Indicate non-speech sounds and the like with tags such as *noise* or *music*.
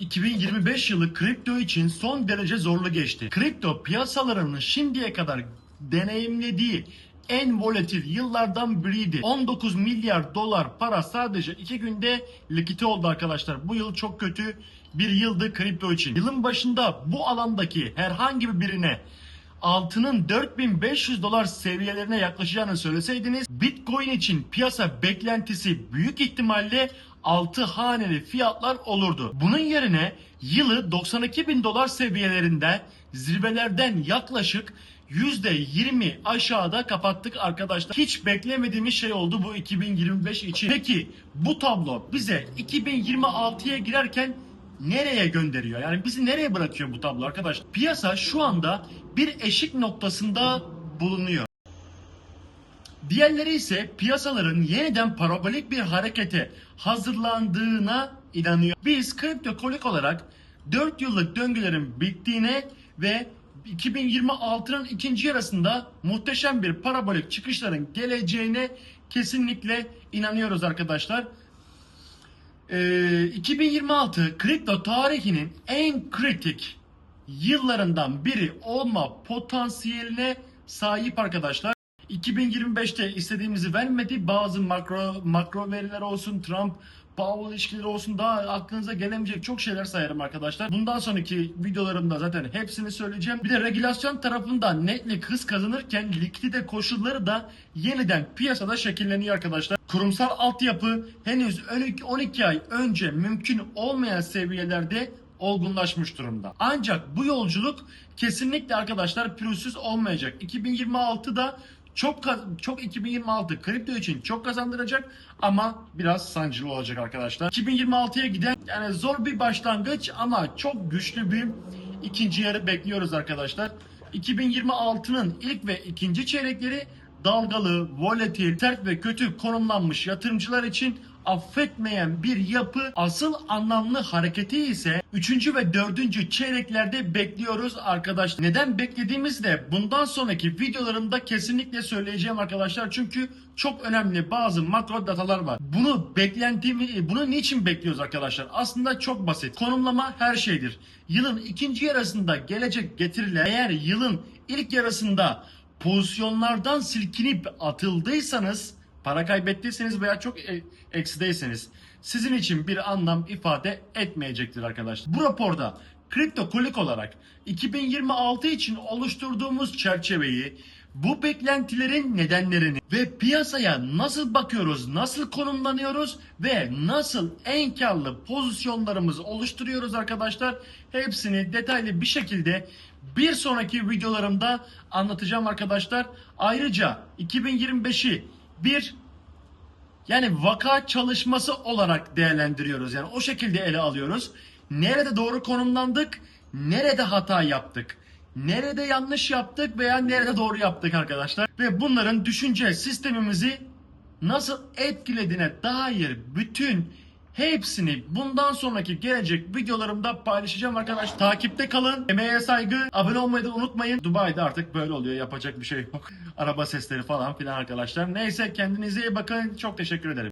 2025 yılı kripto için son derece zorlu geçti. Kripto piyasalarının şimdiye kadar deneyimlediği en volatil yıllardan biriydi. 19 milyar dolar para sadece 2 günde likite oldu arkadaşlar. Bu yıl çok kötü bir yıldı kripto için. Yılın başında bu alandaki herhangi birine altının 4500 dolar seviyelerine yaklaşacağını söyleseydiniz Bitcoin için piyasa beklentisi büyük ihtimalle 6 haneli fiyatlar olurdu. Bunun yerine yılı 92 bin dolar seviyelerinde zirvelerden yaklaşık %20 aşağıda kapattık arkadaşlar. Hiç beklemediğimiz şey oldu bu 2025 için. Peki bu tablo bize 2026'ya girerken nereye gönderiyor? Yani bizi nereye bırakıyor bu tablo arkadaşlar? Piyasa şu anda bir eşik noktasında bulunuyor. Diğerleri ise piyasaların yeniden parabolik bir harekete hazırlandığına inanıyor. Biz kriptokolik olarak 4 yıllık döngülerin bittiğine ve 2026'nın ikinci yarısında muhteşem bir parabolik çıkışların geleceğine kesinlikle inanıyoruz arkadaşlar. Ee, 2026 kripto tarihinin en kritik yıllarından biri olma potansiyeline sahip arkadaşlar. 2025'te istediğimizi vermedi. Bazı makro makro veriler olsun, Trump Powell ilişkileri olsun daha aklınıza gelemeyecek çok şeyler sayarım arkadaşlar. Bundan sonraki videolarımda zaten hepsini söyleyeceğim. Bir de regülasyon tarafından netlik hız kazanırken likidite koşulları da yeniden piyasada şekilleniyor arkadaşlar. Kurumsal altyapı henüz 12 ay önce mümkün olmayan seviyelerde olgunlaşmış durumda. Ancak bu yolculuk kesinlikle arkadaşlar pürüzsüz olmayacak. 2026'da çok çok 2026 kripto için çok kazandıracak ama biraz sancılı olacak arkadaşlar. 2026'ya giden yani zor bir başlangıç ama çok güçlü bir ikinci yarı bekliyoruz arkadaşlar. 2026'nın ilk ve ikinci çeyrekleri dalgalı, volatil, sert ve kötü konumlanmış yatırımcılar için affetmeyen bir yapı asıl anlamlı hareketi ise 3. ve 4. çeyreklerde bekliyoruz arkadaşlar. Neden beklediğimizi de bundan sonraki videolarımda kesinlikle söyleyeceğim arkadaşlar. Çünkü çok önemli bazı makro datalar var. Bunu beklentimi, bunu niçin bekliyoruz arkadaşlar? Aslında çok basit. Konumlama her şeydir. Yılın ikinci yarısında gelecek getiriler eğer yılın ilk yarısında pozisyonlardan silkinip atıldıysanız para kaybettiyseniz veya çok e- eksideyseniz sizin için bir anlam ifade etmeyecektir arkadaşlar. Bu raporda kripto kolik olarak 2026 için oluşturduğumuz çerçeveyi bu beklentilerin nedenlerini ve piyasaya nasıl bakıyoruz, nasıl konumlanıyoruz ve nasıl en karlı pozisyonlarımızı oluşturuyoruz arkadaşlar. Hepsini detaylı bir şekilde bir sonraki videolarımda anlatacağım arkadaşlar. Ayrıca 2025'i bir yani vaka çalışması olarak değerlendiriyoruz. Yani o şekilde ele alıyoruz. Nerede doğru konumlandık, nerede hata yaptık, nerede yanlış yaptık veya nerede doğru yaptık arkadaşlar. Ve bunların düşünce sistemimizi nasıl etkilediğine dair bütün hepsini bundan sonraki gelecek videolarımda paylaşacağım arkadaşlar. Takipte kalın. Emeğe saygı. Abone olmayı da unutmayın. Dubai'de artık böyle oluyor. Yapacak bir şey yok. *laughs* Araba sesleri falan filan arkadaşlar. Neyse kendinize iyi bakın. Çok teşekkür ederim.